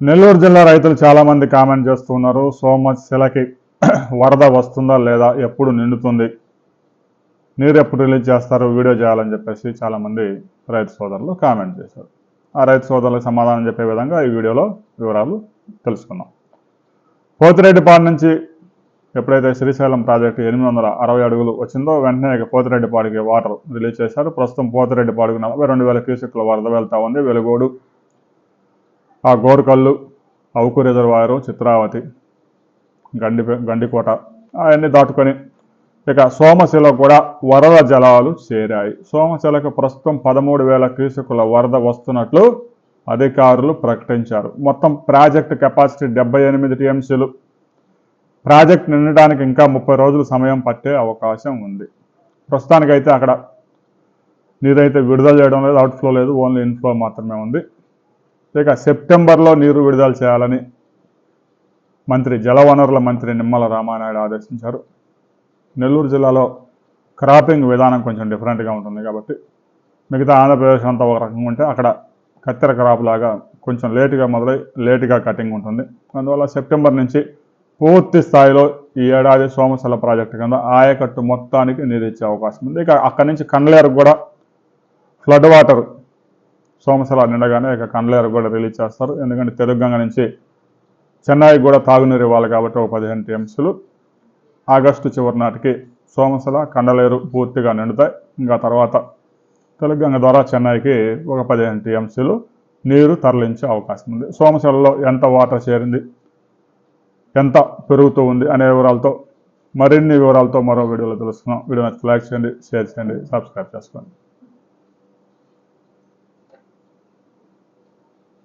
నెల్లూరు జిల్లా రైతులు చాలామంది కామెంట్ చేస్తున్నారు. సోమశిలకి వరద వస్తుందా లేదా ఎప్పుడు నిండుతుంది? నీరు ఎప్పుడు రిలీజ్ చేస్తారు? వీడియో చేయాలని చెప్పేసి చాలామంది రైతు సోదరులు కామెంట్ చేశారు. ఆ రైతు సోదరులకు సమాధానం చెప్పే విధంగా ఈ వీడియోలో వివరాలు తెలుసుకున్నాం. పోతిరెడ్డిపాడు నుంచి ఎప్పుడైతే శ్రీశైలం ప్రాజెక్టు ఎనిమిది వందల అరవై అడుగులు వచ్చిందో వెంటనే ఇక పోతిరెడ్డిపాడుకి వాటర్ రిలీజ్ చేశారు. ప్రస్తుతం పోతిరెడ్డిపాడుకు నలభై రెండు వేల క్యూసెక్ల వరద వెళ్తా ఉంది. వెలుగోడు ఆ గోరకల్లు అవుకు రిజర్వాయరు చిత్రావతి గండి గండికోట అవన్నీ దాటుకొని ఇక సోమశిల కూడా వరద జలాలు చేరాయి. సోమశిలకు ప్రస్తుతం పదమూడు వేల క్రీసుకుల వరద వస్తున్నట్లు అధికారులు ప్రకటించారు. మొత్తం ప్రాజెక్ట్ కెపాసిటీ డెబ్బై ఎనిమిది టీఎంసీలు. ప్రాజెక్ట్ నిండడానికి ఇంకా ముప్పై రోజులు సమయం పట్టే అవకాశం ఉంది. ప్రస్తుతానికైతే అక్కడ నీరైతే విడుదల చేయడం లేదు అవుట్ఫ్లో లేదు ఓన్లీ ఇన్ఫ్లో మాత్రమే ఉంది. ఇక సెప్టెంబర్లో నీరు విడుదల చేయాలని మంత్రి జలవనరుల మంత్రి నిమ్మల రామానాయుడు ఆదేశించారు. నెల్లూరు జిల్లాలో క్రాపింగ్ విధానం కొంచెం డిఫరెంట్గా ఉంటుంది కాబట్టి మిగతా ఆంధ్రప్రదేశ్ అంతా ఒక రకంగా ఉంటే అక్కడ కత్తెర క్రాప్ లాగా కొంచెం లేటుగా మొదలై లేటుగా కటింగ్ ఉంటుంది. అందువల్ల సెప్టెంబర్ నుంచి పూర్తి స్థాయిలో ఈ ఏడాది సోమశల ప్రాజెక్టు కింద ఆయకట్టు మొత్తానికి నీరు ఇచ్చే అవకాశం ఉంది. ఇక అక్కడి నుంచి కండ్లేరుకు కూడా ఫ్లడ్ వాటర్ సోమశల నిండగానే ఇక కండ్లేరు కూడా రిలీజ్ చేస్తారు. ఎందుకంటే తెలుగుగంగ నుంచి చెన్నైకి కూడా తాగునీరు ఇవ్వాలి కాబట్టి ఒక పదిహేను టీఎంసీలు. ఆగస్టు చివరి నాటికి సోమశల కండలేరు పూర్తిగా నిండుతాయి. ఇంకా తర్వాత తెలుగుగంగ ద్వారా చెన్నైకి ఒక పదిహేను టీఎంసీలు నీరు తరలించే అవకాశం ఉంది. సోమశలలో ఎంత వాటర్ చేరింది ఎంత పెరుగుతూ ఉంది అనే వివరాలతో మరిన్ని వివరాలతో మరో వీడియోలో తెలుసుకున్నాం వీడియో నచ్చి లైక్ చేయండి షేర్ చేయండి సబ్స్క్రైబ్ చేసుకోండి.